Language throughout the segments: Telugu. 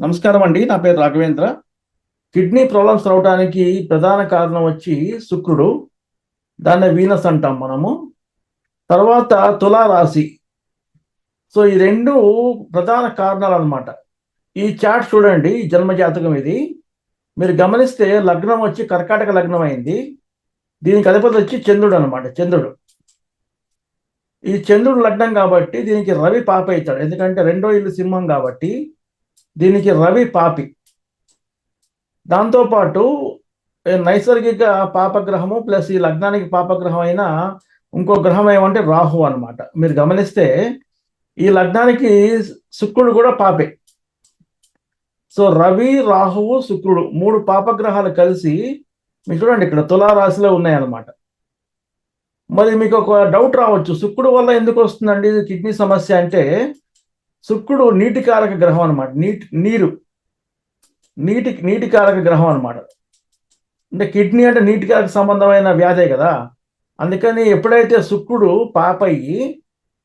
నమస్కారం అండి నా పేరు రాఘవేంద్ర. కిడ్నీ ప్రాబ్లమ్స్ రావడానికి ప్రధాన కారణం వచ్చి శుక్రుడు దాన్ని వీనస్ అంటాం మనము. తర్వాత తులారాశి. సో ఈ రెండు ప్రధాన కారణాలు అనమాట ఈ చార్ట్ చూడండి ఈ జన్మ జాతకం ఇది. మీరు గమనిస్తే లగ్నం వచ్చి కర్కాటక లగ్నం అయింది దీనికి అధిపతి వచ్చి చంద్రుడు అనమాట చంద్రుడు. ఈ చంద్రుడు లగ్నం కాబట్టి దీనికి రవి పాప అవుతాడు. ఎందుకంటే రెండో ఇల్లు సింహం కాబట్టి దీనికి రవి పాపి. దాంతోపాటు నైసర్గిక పాపగ్రహము ప్లస్ ఈ లగ్నానికి పాపగ్రహం అయిన ఇంకో గ్రహం ఏమంటే రాహు అనమాట మీరు గమనిస్తే ఈ లగ్నానికి శుక్రుడు కూడా పాపే. సో రవి రాహువు శుక్రుడు మూడు పాపగ్రహాలు కలిసి మీకు చూడండి ఇక్కడ తులారాశిలో ఉన్నాయన్నమాట. మరి మీకు ఒక డౌట్ రావచ్చు. శుక్రుడు వల్ల ఎందుకు వస్తుందండి? ఇది కిడ్నీ సమస్య అంటే శుక్రుడు నీటి కారక గ్రహం అనమాట నీటి నీరు. నీటి నీటి కారక గ్రహం అనమాట అంటే కిడ్నీ అంటే నీటి కారక సంబంధమైన వ్యాధే కదా. అందుకని ఎప్పుడైతే శుక్రుడు పాపయ్యి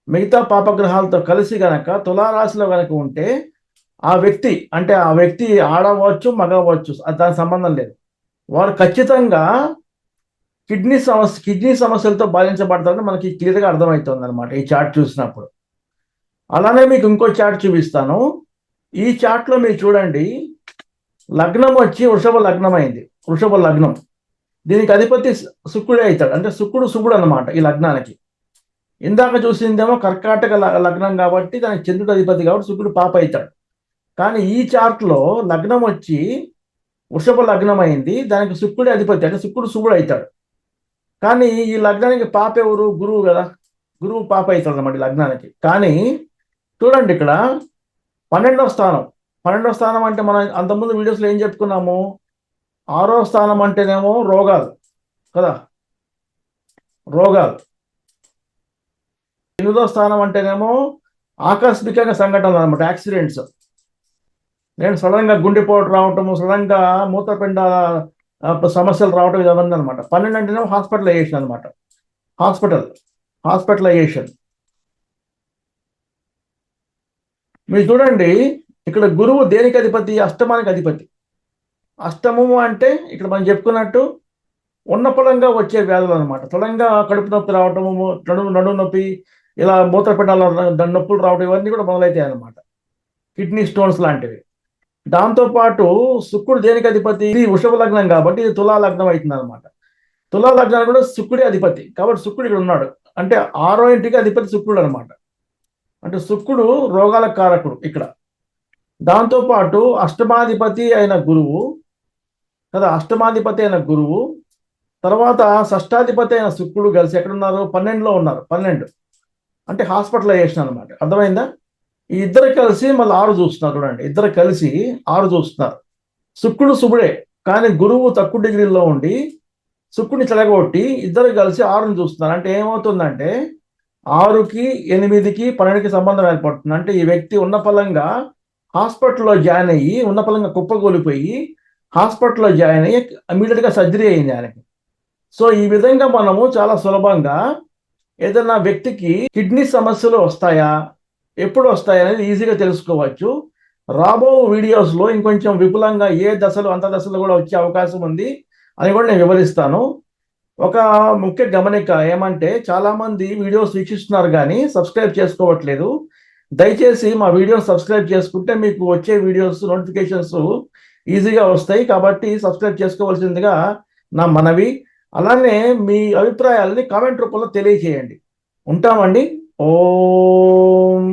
మిగతా పాపగ్రహాలతో కలిసి గనక తులారాశిలో గనక ఉంటే ఆ వ్యక్తి అంటే ఆ వ్యక్తి ఆడవచ్చు మగవచ్చు దానికి సంబంధం లేదు. వారు ఖచ్చితంగా కిడ్నీ సమస్య కిడ్నీ సమస్యలతో బాధించబడతారని మనకి క్లియర్గా అర్థమవుతుంది అనమాట ఈ చార్ట్ చూసినప్పుడు. అలానే మీకు ఇంకో చార్ట్ చూపిస్తాను. ఈ చార్ట్లో మీరు చూడండి లగ్నం వచ్చి వృషభ లగ్నం అయింది వృషభ లగ్నం. దీనికి అధిపతి శుక్రుడే అవుతాడు. అంటే శుక్రుడు శుభుడు అనమాట ఈ లగ్నానికి. ఇందాక చూసిందేమో కర్కాటక లగ్నం కాబట్టి దానికి చంద్రుడు అధిపతి కాబట్టి శుక్రుడు పాప అవుతాడు. కానీ ఈ చార్ట్లో లగ్నం వచ్చి వృషభ లగ్నం అయింది దానికి శుక్రుడే అధిపతి. అంటే శుక్రుడు శుభుడు అవుతాడు. కానీ ఈ లగ్నానికి పాప ఎవరు? గురువు కదా. గురువు పాప అవుతాడు అనమాట లగ్నానికి. కానీ చూడండి ఇక్కడ పన్నెండవ స్థానం. పన్నెండవ స్థానం అంటే మనం అంతకుముందు వీడియోస్లో ఏం చెప్పుకున్నాము? ఆరో స్థానం అంటేనేమో రోగాలు కదా? రోగాలు. ఎనిమిదో స్థానం అంటేనేమో ఆకస్మికంగా సంఘటనలు అనమాట యాక్సిడెంట్స్. నేను సడన్గా గుండెపోటు రావటము సడన్గా మూత్రపిండ సమస్యలు రావటం ఇవన్నీ అనమాట. పన్నెండు అంటేనేమో హాస్పిటలైజేషన్ అనమాట. Hospital hospitalization. మీరు చూడండి ఇక్కడ గురువు దేనికి అధిపతి? అష్టమానికి అధిపతి. అష్టమము అంటే ఇక్కడ మనం చెప్పుకున్నట్టు ఉన్న పొలంగా వచ్చే వ్యాధులు అనమాట తొలంగా కడుపు నొప్పి రావటము నడుము నడుము నొప్పి ఇలా మూత్రపిండాల నొప్పులు రావడం ఇవన్నీ కూడా మొదలైతాయి అనమాట కిడ్నీ స్టోన్స్ లాంటివి. దాంతోపాటు శుక్రుడు దేనికి అధిపతి? ఇది వృషభ లగ్నం కాబట్టి ఇది తులా లగ్నం అవుతుంది అనమాట తులా లగ్నానికి కూడా శుక్రుడే అధిపతి. కాబట్టి శుక్రుడు ఇక్కడ ఉన్నాడు. అంటే ఆరో ఇంటికి అధిపతి శుక్రుడు అనమాట అంటే శుక్రుడు రోగాల కారకుడు ఇక్కడ. దాంతోపాటు అష్టమాధిపతి అయిన గురువు కదా అష్టమాధిపతి అయిన గురువు తర్వాత షష్టాధిపతి అయిన శుక్రుడు కలిసి ఎక్కడున్నారు? పన్నెండులో ఉన్నారు పన్నెండు. అంటే హాస్పిటలైజేషన్ అనమాట అర్థమైందా? ఈ ఇద్దరు కలిసి మళ్ళీ ఆరు చూస్తున్నారు చూడండి. ఇద్దరు కలిసి ఆరు చూస్తున్నారు. శుక్రుడు శుభుడే కానీ గురువు తక్కువ డిగ్రీలో ఉండి శుక్రుడిని చెడగొట్టి ఇద్దరు కలిసి ఆరుని చూస్తున్నారు. అంటే ఏమవుతుందంటే ఆరుకి ఎనిమిదికి పన్నెండుకి సంబంధం ఏర్పడుతుంది. అంటే ఈ వ్యక్తి ఉన్న ఫలంగా హాస్పిటల్లో జాయిన్ అయ్యి ఉన్న పలంగా కుప్పగోలిపోయి హాస్పిటల్లో జాయిన్ అయ్యి ఇమీడియట్గా సర్జరీ అయింది ఆయనకి. సో ఈ విధంగా మనము చాలా సులభంగా ఏదైనా వ్యక్తికి కిడ్నీ సమస్యలు వస్తాయా ఎప్పుడు వస్తాయి అనేది ఈజీగా తెలుసుకోవచ్చు. రాబో వీడియోస్లో ఇంకొంచెం విపులంగా ఏ దశలు అంత దశలు కూడా వచ్చే అవకాశం ఉంది అని కూడా నేను వివరిస్తాను. ఒక ముఖ్య గమనిక ఏమంటే చాలామంది వీడియోస్ వీక్షిస్తున్నారు కానీ సబ్స్క్రైబ్ చేసుకోవట్లేదు. దయచేసి మా వీడియోస్ సబ్స్క్రైబ్ చేసుకుంటే మీకు వచ్చే వీడియోస్ నోటిఫికేషన్స్ ఈజీగా వస్తాయి. కాబట్టి సబ్స్క్రైబ్ చేసుకోవాల్సిందిగా నా మనవి. అలానే మీ అభిప్రాయాలని కామెంట్ రూపంలో తెలియజేయండి. ఉంటామండి. ఓం.